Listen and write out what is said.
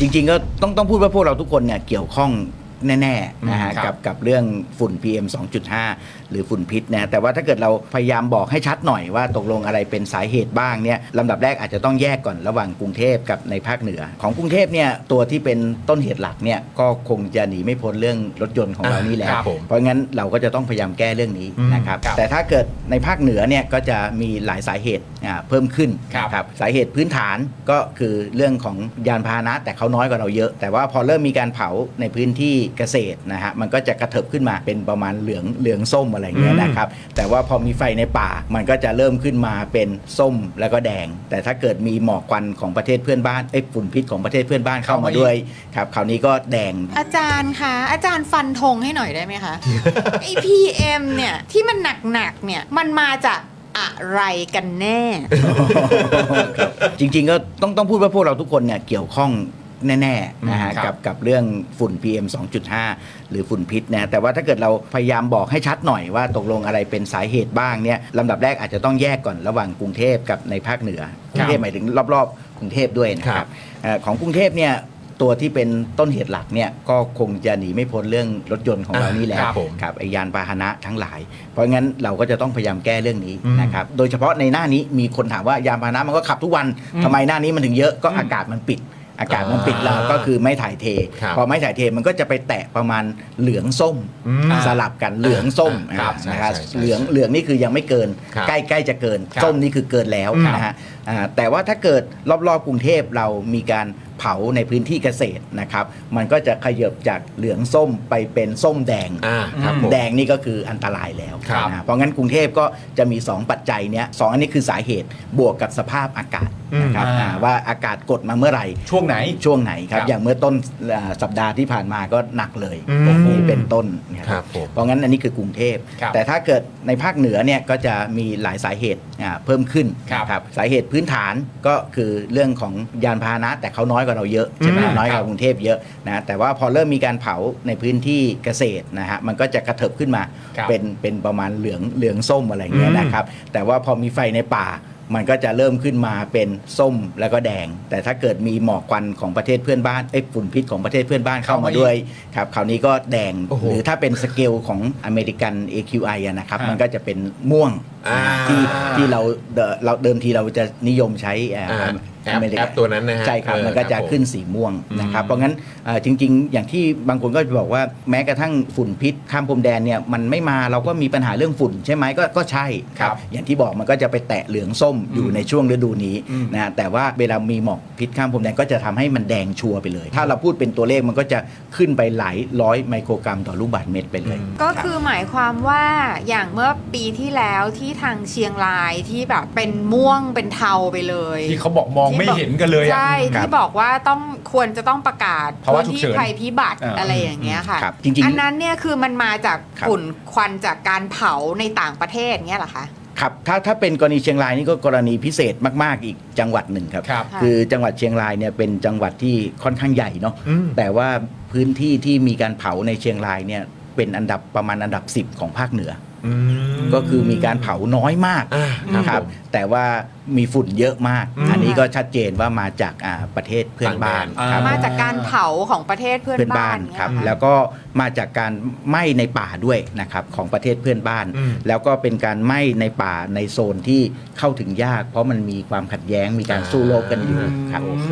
จริงๆ ก็ต้องต้องพูดว่าพวกเราทุกคนเนี่ยเกี่ยวข้องแน่ๆนะฮะอืมครับกับกับเรื่องฝุ่น PM 2.5 หรือฝุ่นพิษนะแต่ว่าถ้าเกิดเราพยายามบอกให้ชัดหน่อยว่าตกลงอะไรเป็นสาเหตุบ้างเนี่ยลำดับแรกอาจจะต้องแยกก่อนระหว่างกรุงเทพกับในภาคเหนือ ของกรุงเทพเนี่ยตัวที่เป็นต้นเหตุหลักเนี่ยก็คงจะหนีไม่พ้นเรื่องรถยนต์ของเรานี่แหละครับผมเพราะงั้นเราก็จะต้องพยายามแก้เรื่องนี้อืมนะครับครับ แต่ถ้าเกิดในภาคเหนือเนี่ยก็จะมีหลายสาเหตุอ่า เพิ่มขึ้นครับนะครับสาเหตุพื้นฐานก็คือเรื่องของยานพาหนะ แต่เขาน้อยกว่าเราเยอะ แต่ว่าพอเริ่มมีการเผาในพื้นที่เกษตรนะฮะมันก็จะกระเถิบขึ้นมาเป็นประมาณเหลืองเหลืองส้มอะไรอย่างเงี้ยอืมนะครับแต่ว่าพอมีไฟในป่ามันก็จะเริ่มขึ้นมาเป็นส้มแล้วก็แดง แต่ถ้าเกิดมีหมอกควันของประเทศเพื่อนบ้านเอ้ยฝุ่นพิษของประเทศเพื่อนบ้านเข้ามาด้วยครับคราวนี้ก็แดง อาจารย์คะอาจารย์ฟันธงให้หน่อยได้ไหมคะไอพีเอ็มเนี่ยที่มันหนักๆเนี่ยมันมาจาก อะไรกันแน่ จริงๆก็ต้องต้องพูดว่าพวกเราทุกคนเนี่ยเกี่ยวข้องแน่ๆนะฮะอืมครับ กับกับเรื่องฝุ่น PM 2.5 หรือฝุ่นพิษนะแต่ว่าถ้าเกิดเราพยายามบอกให้ชัดหน่อยว่าตกลงอะไรเป็นสาเหตุบ้างเนี่ยลำดับแรกอาจจะต้องแยกก่อนระหว่างกรุงเทพกับในภาคเหนือกรุงเทพหมายถึงรอบๆ กรุงเทพด้วยนะคครัรับบเอ่อของกรุงเทพเนี่ย ตัวที่เป็นต้นเหตุหลักเนี่ยก็คงจะหนีไม่พ้นเรื่องรถยนต์ของเรานี่แหละครับผมครับไอยานพาหนะทั้งหลาย เพราะงั้นเราก็จะต้องพยายามแก้เรื่องนี้อืมนะครับโดยเฉพาะในหน้านี้มีคนถามว่ายานพาหนะมันก็ขับทุกวันอืมทำไมหน้านี้มันถึงเยอะก็อืมอากาศมันปิด อากาศมันปิดอ่าแล้วก็คือไม่ถ่ายเท ครับพอไม่ถ่ายเทมันก็จะไปแตะประมาณเหลืองส้มอืมสลับกันเหลืองส้มครับอ่านะครับใช่ใช่ใช่เหลืองเหลืองนี่คือยังไม่เกิน ครับใกล้ใกล้จะเกินครับส้มนี่คือเกินแล้วอืมนะฮะ อ่าแต่ว่าถ้าเกิดรอบๆกรุงเทพเรามีการเผาในพื้นที่เกษตรนะครับ มันก็จะขยบจากเหลืองส้มไปเป็นส้มแดง อ่าครับผม แดงนี่ก็คืออันตรายแล้วครับนะเพราะงั้นกรุงเทพก็จะมี 2 ปัจจัยเนี้ยสองอันนี้คือสาเหตุบวกกับสภาพอากาศนะครับอืม อ่าว่าอากาศกดมาเมื่อไหร่ ช่วงไหน ช่วงไหนครับ ครับอย่างเมื่อต้นอ่าสัปดาห์ที่ผ่านมาก็หนักเลยอืมนี่เป็นต้นนะคครัรับบผม เพราะงั้นอันนี้คือกรุงเทพ ครับแต่ถ้าเกิดในภาคเหนือเนี่ยก็จะมีหลายสาเหตุอ่าเพิ่มขึ้นครับ นะครับสาเหตุพื้นฐานก็คือเรื่องของยานพาหนะ แต่เขาน้อยกว่าเราเยอะใช่ไหมอืมน้อยกครัว่าบกรุงเทพเยอะนะแต่ว่าพอเริ่มมีการเผาในพื้นที่เกษตรนะฮะมันก็จะกระเถิบขึ้นมาครับเป็นเป็นประมาณเหลืองเหลืองส้มอะไรอย่างเงี้ยอืมนะครับแต่ว่าพอมีไฟในป่ามันก็จะเริ่มขึ้นมาเป็นส้มแล้วก็แดง แต่ถ้าเกิดมีหมอกควันของประเทศเพื่อนบ้านเอ้ยฝุ่นพิษของประเทศเพื่อนบ้านเข้ามาด้วยครับคราวนี้ก็แดงโอ้โหหรือถ้าเป็นสเกลของอเมริกัน AQI อะนะครับอ่ามัมันก็จะเป็นม่วงอ่าที่ที่เราเดิมเราเดิมทีเราจะนิยมใช้เอ่ออ่า แอปอเมริแอปตัวนั้นนะฮะใช่ครับเออมันก็จะครับผมขึ้นสีม่วงนะครับอืมเพราะงั้นเอ่อจริง ๆ อย่างที่บางคนก็จะบอกว่าแม้กระทั่งฝุ่นพิษข้ามพรมแดนเนี่ยมันไม่มาเราก็มีปัญหาเรื่องฝุ่นใช่ไหมก็ก็ใช่ครับอย่างที่บอกมันก็จะไปแตะเหลืองส้มอยู่ในช่วงฤดูนี้อืมนะแต่ว่าเวลามีหมอกพิษข้ามพรมแดนก็จะทำให้มันแดงชัวร์ไปเลย ถ้าเราพูดเป็นตัวเลขมันก็จะขึ้นไปหลายร้อยไมโครกรัมต่อลูกบาศก์เมตรไปเลย ก็รับคือหมายความว่าอย่างเมื่อปีที่แล้วที่ทางเชียงรายที่แบบเป็นม่วงเป็นเทาไปเลย ที่เขาบอกมองไม่เห็นกันเลยอะใช่ครับที่บอกว่าต้องควรจะต้องประกาศภาวะฉุกที่เฉินภัยพิบัติอ่า อะไรอย่างเงี้ยค่ะ ครับจริงๆอันนั้นเนี่ยคือมันมาจากครับ ฝุ่นควันจากการเผาในต่างประเทศเงี้ยเหรอคะ ครับถ้าถ้าเป็นกรณีเชียงรายนี่ก็กรณีพิเศษมากๆอีกจังหวัดหนึ่งครับ ครับ ค่ะ คือจังหวัดเชียงรายเนี่ยเป็นจังหวัดที่ค่อนข้างใหญ่เนาะอืม แต่ว่าพื้นที่ที่มีการเผาในเชียงรายเนี่ย เป็นอันดับประมาณอันดับ 10 ของภาคเหนืออืมอก็คือมีการเผาน้อยมากอ่านะครับผมแต่ว่ามีฝุ่นเยอะมากอืมอันนี้ก็ชัดเจนว่ามาจากอ่าประเทศเพื่อนบ้านต่างแดนครับอ่มาจากการเผาของประเทศเพื่อนเพื่อนบ้าบ้านนเงี้ยครับเหอคะแล้วก็มาจากการไหม้ในป่าด้วยนะครับของประเทศเพื่อนบ้านอืมแล้วก็เป็นการไหม้ในป่าในโซนที่เข้าถึงยาก เพราะมันมีความขัดแย้งมีการสู้รบกันอยู่ครับโอเค